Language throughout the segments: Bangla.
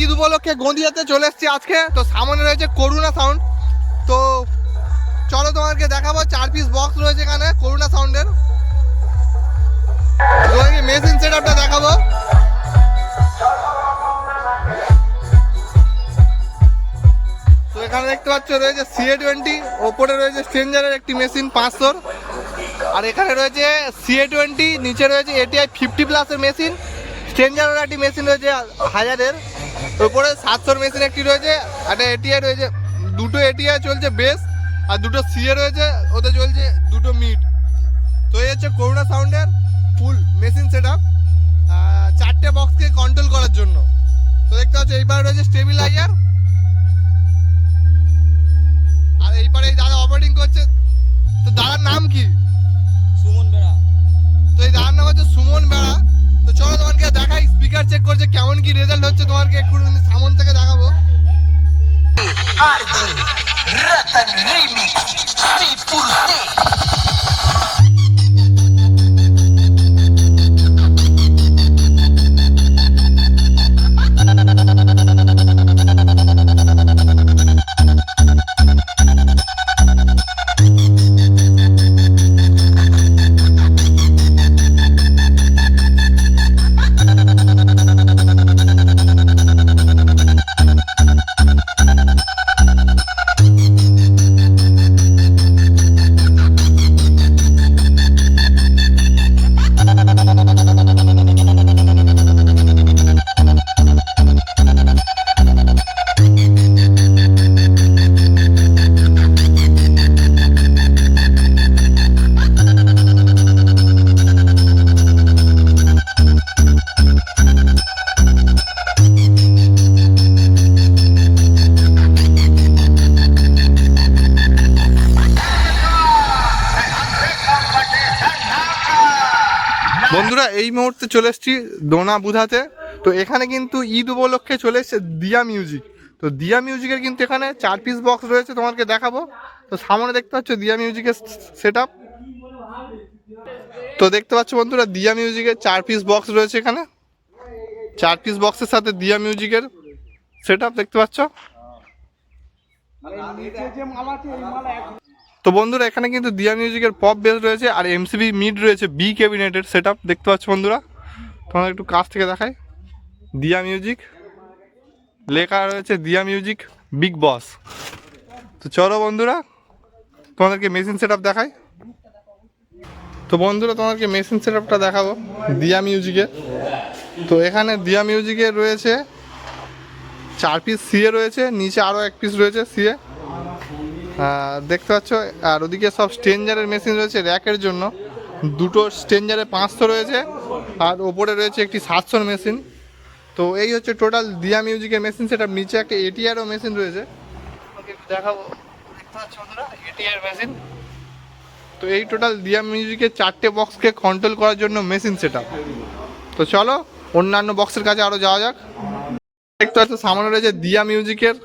ঈদ উপলক্ষে গন্দিয়াতে চলে এসেছি আজকে। তো সামনে রয়েছে করুণা সাউন্ড তো চলো তোমাকে দেখাবো, চার পিস বক্স রয়েছে এখানে, করুণা সাউন্ডের তোমাকে মেশিন সেট আপটা দেখাবো। তো এখানে দেখতে পাচ্ছ, রয়েছে সিএ টোয়েন্টি ওপরে রয়েছে স্ট্রেঞ্জারের একটি মেশিন পাঁচশোর। আর এখানে রয়েছে সিএ টোয়েন্টি নিচে রয়েছে এটিআই ফিফটি প্লাসের মেশিন স্ট্রেঞ্জারের একটি মেশিন রয়েছে হাজারের। ওপরে সাতশোর মেশিন একটি রয়েছে একটা এটিআই রয়েছে দুটো এটিআই চলছে বেস আর দুটো সিএ রয়েছে ওতে চলছে দুটো মিট তো এই হচ্ছে করোনা সাউন্ডের ফুল মেশিন সেট আপ চারটে বক্সকে কন্ট্রোল করার জন্য। তো দেখতে পাচ্ছ এইবার রয়েছে স্টেবিলাইজার আর এইবারে এই দাদা অপারেটিং করছে তো দাদার নাম কি? সুমন বেড়া। তো এই দাদার নাম হচ্ছে সুমন বেড়া। চলো তোমাকে দেখাই স্পিকার চেক করছে, কেমন কি রেজাল্ট হচ্ছে তোমাকে একটু সামন থেকে দেখাবো। আরজি রতন রিমিক্স Tripurte বন্ধুরা, এই মুহূর্তে চলে এসছি দোনা বুধাতে। তো এখানে কিন্তু ঈদ উপলক্ষে চলে এসেছে দিয়া মিউজিক তো দিয়া মিউজিকের কিন্তু এখানে চার পিস বক্স রয়েছে তোমাকে দেখাবো। তো সামনে দেখতে পাচ্ছ দিয়া মিউজিকের সেট তো দেখতে পাচ্ছ বন্ধুরা, দিয়া মিউজিকের চার পিস বক্স রয়েছে এখানে। চার পিস বক্সের সাথে দিয়া মিউজিকের সেট দেখতে পাচ্ছ। তো বন্ধুরা, এখানে কিন্তু দিয়া মিউজিকের পপ বেস রয়েছে আর এমসিবি মিড রয়েছে বি ক্যাবিনেটের সেট দেখতে পাচ্ছ বন্ধুরা? তোমাদের একটু কাছ থেকে দেখায় দিয়া মিউজিক লেখা রয়েছে দিয়া মিউজিক বিগ বস তো চলো বন্ধুরা, তোমাদেরকে মেশিন সেট দেখাই। তো বন্ধুরা, তোমাদেরকে মেশিন সেট দেখাবো দিয়া মিউজিকের তো এখানে দিয়া মিউজিকের রয়েছে, চার পিস সিএ রয়েছে, নিচে আরও এক পিস রয়েছে সিএ দেখতে পাচ্ছ আর ওদিকে সব স্ট্রেঞ্জারের মেশিন রয়েছে র্যাকের জন্য। দুটো স্ট্রেঞ্জারে পাঁচশো রয়েছে আর ওপরে রয়েছে একটি সাতশোর মেশিন। তো এই হচ্ছে টোটাল দিয়া মিউজিকের মেশিন সেটা নিচে একটা এটিআরও মেশিন রয়েছে। দেখাবো দেখতে পাচ্ছ বন্ধুরা এটিআর মেশিন। তো এই টোটাল দিয়া মিউজিকের চারটে বক্সকে কন্ট্রোল করার জন্য মেশিন সেট তো চলো অন্যান্য বক্সের কাছে আরও যাওয়া যাক। দেখতে পাচ্ছ সামনে রয়েছে দিয়া মিউজিকের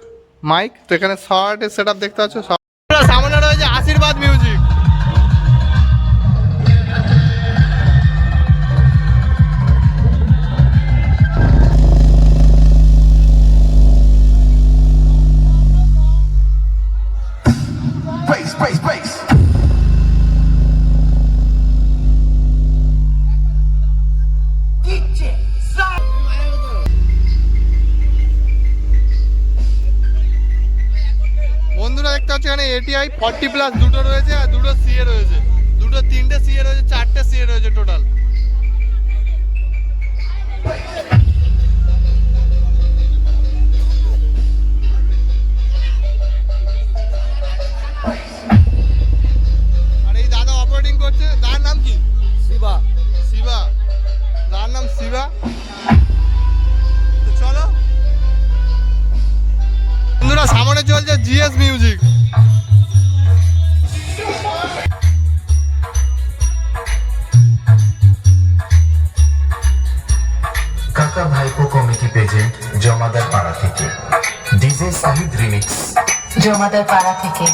মাইক। তো এখানে শর্টের সেট দেখতে পাচ্ছ পাচ্ছ এখানে এটিআই ফর্টি প্লাস দুটো রয়েছে আর দুটো সিএ রয়েছে। দুটো তিনটে সিএ রয়েছে, চারটে সিএ রয়েছে টোটাল জিএস মিউজিক। কাকা ভাইপো কমিটি পেজে জমাদার পাড়া থেকে। DJ Sahid remix. জমাদার পাড়া থেকে।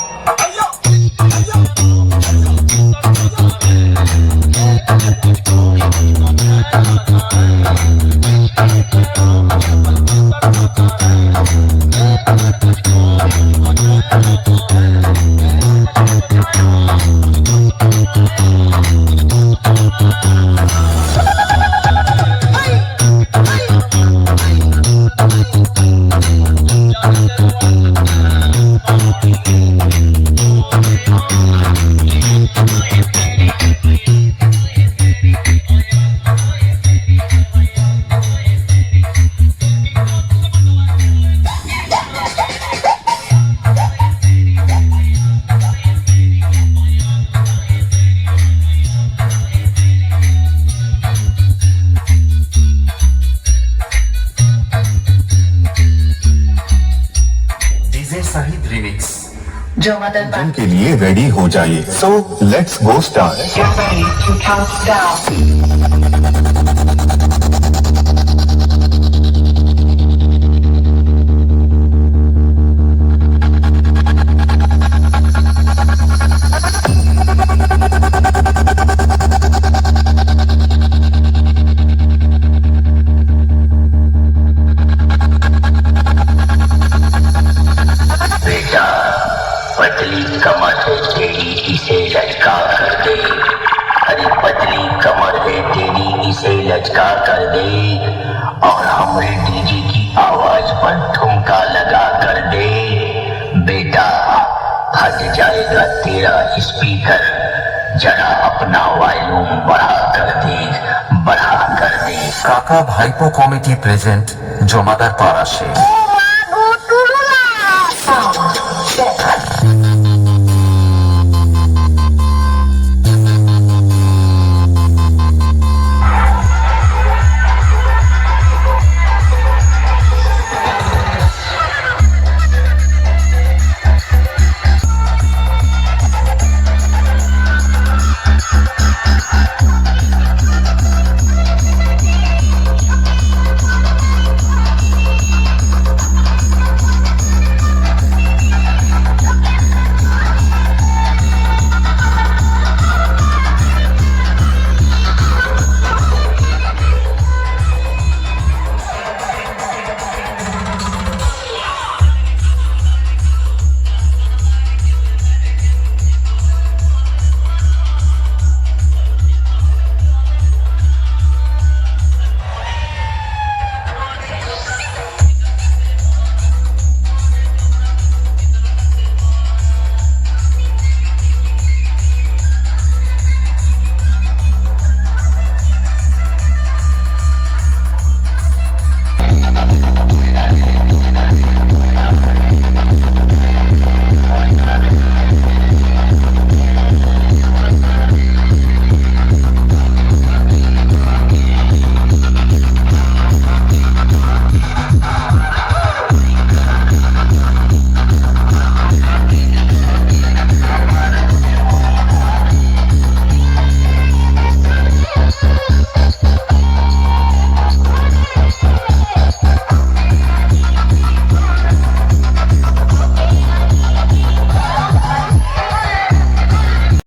जन के लिए रेडी हो जाइए। सो लेट्स गो स्टार्ट और हमरे डीजे की आवाज पर ठुमका लगा कर दे बेटा फट जाएगा तेरा स्पीकर जरा अपना वॉल्यूम बढ़ा कर दे बढ़ा कर दे কাকা ভাইপো কমিটি প্রেজেন্ট জমাদার পাড়া সে Sound check.